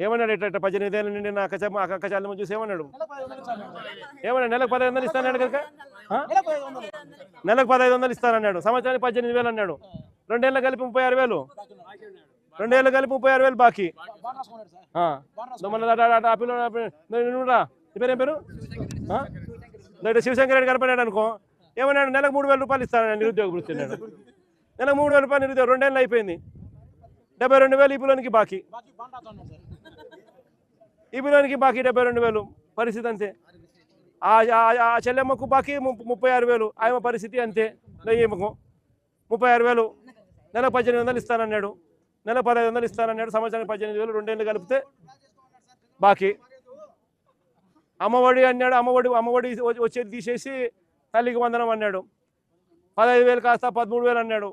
ఏమన్నాడు ఇట్లా ఇట్లా పద్దెనిమిది ఏళ్ళ నుండి నా అక్క చెమ్మ అక్క చాలమ్మ చూసి ఏమన్నాడు? ఏమన్నాడు? నెలకు పదహైదు వందలు ఇస్తానన్నాడు కనుక? నెలకు పదహైదు వందలు. ఇస్తానన్నాడు సంవత్సరానికి పద్దెనిమిది వేలు అన్నాడు. రెండేళ్ళు కలిపి ముప్పై ఆరు వేలు. రెండేళ్ళు కలిపి ముప్పై ఆరు వేలు బాకీ. ఆ. నువ్వు మళ్ళీ అటు- అటు- ఆ పిల్ల- ఆ పిల్ల- నువ్వు- నువ్వు రా. నీ పేరు పేరు? లేకపోతే శివశంకర్ రెడ్డి కనపడాడు అనుకో. ఏమన్నాడు? నెలకు మూడు వేల రూపాయలు ఇస్తాను నిరుద్యోగ వృత్తి అన్నాడు. నెలకు మూడు వేల రూపాయలు నిరుద్యోగం రెండేళ్ళు అయిపోయింది. డెబ్బై రెండు వేలు ఈ పిల్లోనికి బాకీ. ఈ బాకీ డెబ్బై రెండు వేలు. పరిస్థితి అంతే. ఆ ఆ చెల్లెమ్మకు బాకీ ముప్పై ఆరు వేలు. ఆమె పరిస్థితి అంతే. ఈమెకు ముప్పై ఆరు వేలు. నెల పద్దెనిమిది వందలు ఇస్తానన్నాడు. నెల పదహైదు వందలు ఇస్తానన్నాడు. సంవత్సరానికి పద్దెనిమిది వేలు రెండేళ్ళు కలిపితే బాకీ. అమ్మఒడి అన్నాడు. అమ్మఒడి అమ్మఒడి వచ్చేది తీసేసి తల్లికి వందనం అన్నాడు. పదహైదు వేలు కాస్త పదమూడు వేలు అన్నాడు.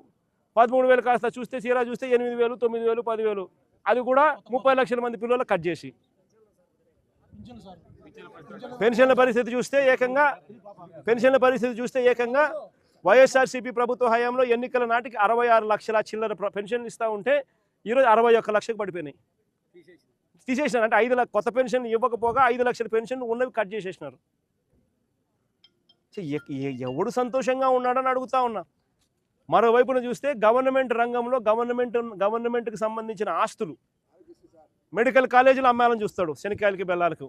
పదమూడు వేలు కాస్త చూస్తే చీరా చూస్తే ఎనిమిది వేలు తొమ్మిది వేలు పదివేలు. అది కూడా ముప్పై లక్షల మంది పిల్లలు కట్ చేసి. పెన్షన్ల పరిస్థితి చూస్తే ఏకంగా పెన్షన్ల పరిస్థితి చూస్తే ఏకంగా వైఎస్ఆర్సీపీ ప్రభుత్వ హయాంలో ఎన్నికల నాటికి అరవై ఆరు లక్షల చిల్లర పెన్షన్ ఇస్తూ ఉంటే ఈరోజు అరవై ఒక్క లక్షకు పడిపోయినాయి. తీసేసినారు. అంటే ఐదు లక్ష కొత్త పెన్షన్ ఇవ్వకపోగా ఐదు లక్షల పెన్షన్ ఉన్నవి కట్ చేసేసినారు. ఎవడు సంతోషంగా ఉన్నాడని అడుగుతా ఉన్నా. మరోవైపున చూస్తే గవర్నమెంట్ రంగంలో గవర్నమెంట్ గవర్నమెంట్కి సంబంధించిన ఆస్తులు మెడికల్ కాలేజీలు అమ్మాలని చూస్తాడు శనికాయలకి బెల్లాలకు.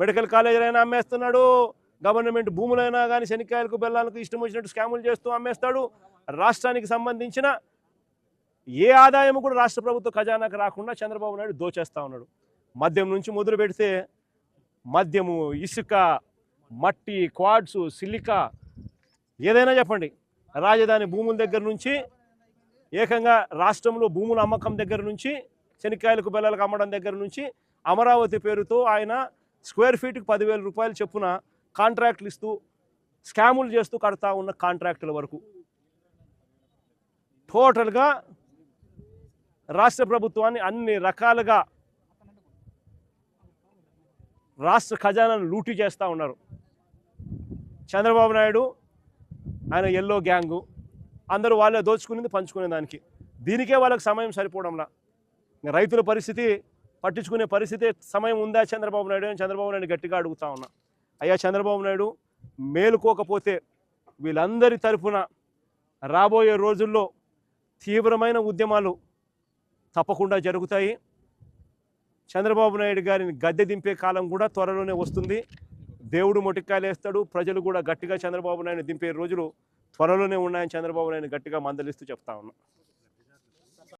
మెడికల్ కాలేజీలైనా అమ్మేస్తున్నాడు. గవర్నమెంట్ భూములైనా కానీ శనికాయలకు బెల్లాలకు ఇష్టం వచ్చినట్టు స్కాములు చేస్తూ అమ్మేస్తాడు. రాష్ట్రానికి సంబంధించిన ఏ ఆదాయం కూడా రాష్ట్ర ప్రభుత్వ ఖజానాకు రాకుండా చంద్రబాబు నాయుడు దోచేస్తా ఉన్నాడు. మద్యం నుంచి మొదలు పెడితే మద్యము ఇసుక మట్టి క్వాడ్స్ సిలికా ఏదైనా చెప్పండి. రాజధాని భూముల దగ్గర నుంచి ఏకంగా రాష్ట్రంలో భూముల అమ్మకం దగ్గర నుంచి శనిక్కాయలకు బెల్లలకు అమ్మడం దగ్గర నుంచి అమరావతి పేరుతో ఆయన స్క్వేర్ ఫీట్కి పదివేల రూపాయలు చొప్పున కాంట్రాక్ట్లు ఇస్తూ స్కాములు చేస్తూ కడతా ఉన్న కాంట్రాక్టుల వరకు. టోటల్గా రాష్ట్ర ప్రభుత్వాన్ని అన్ని రకాలుగా రాష్ట్ర ఖజానాను లూటీ చేస్తూ ఉన్నారు. చంద్రబాబు నాయుడు ఆయన ఎల్లో గ్యాంగు అందరూ వాళ్ళే దోచుకునేది పంచుకునే దానికి దీనికే వాళ్ళకి సమయం సరిపోవడంలా. రైతుల పరిస్థితి పట్టించుకునే పరిస్థితి సమయం ఉందా చంద్రబాబు నాయుడు అని చంద్రబాబు నాయుడు గట్టిగా అడుగుతా ఉన్నా. అయ్యా చంద్రబాబు నాయుడు మేలుకోకపోతే వీళ్ళందరి తరఫున రాబోయే రోజుల్లో తీవ్రమైన ఉద్యమాలు తప్పకుండా జరుగుతాయి. చంద్రబాబు నాయుడు గారిని గద్దె దింపే కాలం కూడా త్వరలోనే వస్తుంది. దేవుడు మొటికాయలు వేస్తాడు. ప్రజలు కూడా గట్టిగా చంద్రబాబు నాయుడు దింపే రోజులు త్వరలోనే ఉన్నాయని చంద్రబాబు నాయుడు గట్టిగా మందలిస్తూ చెప్తా ఉన్నా.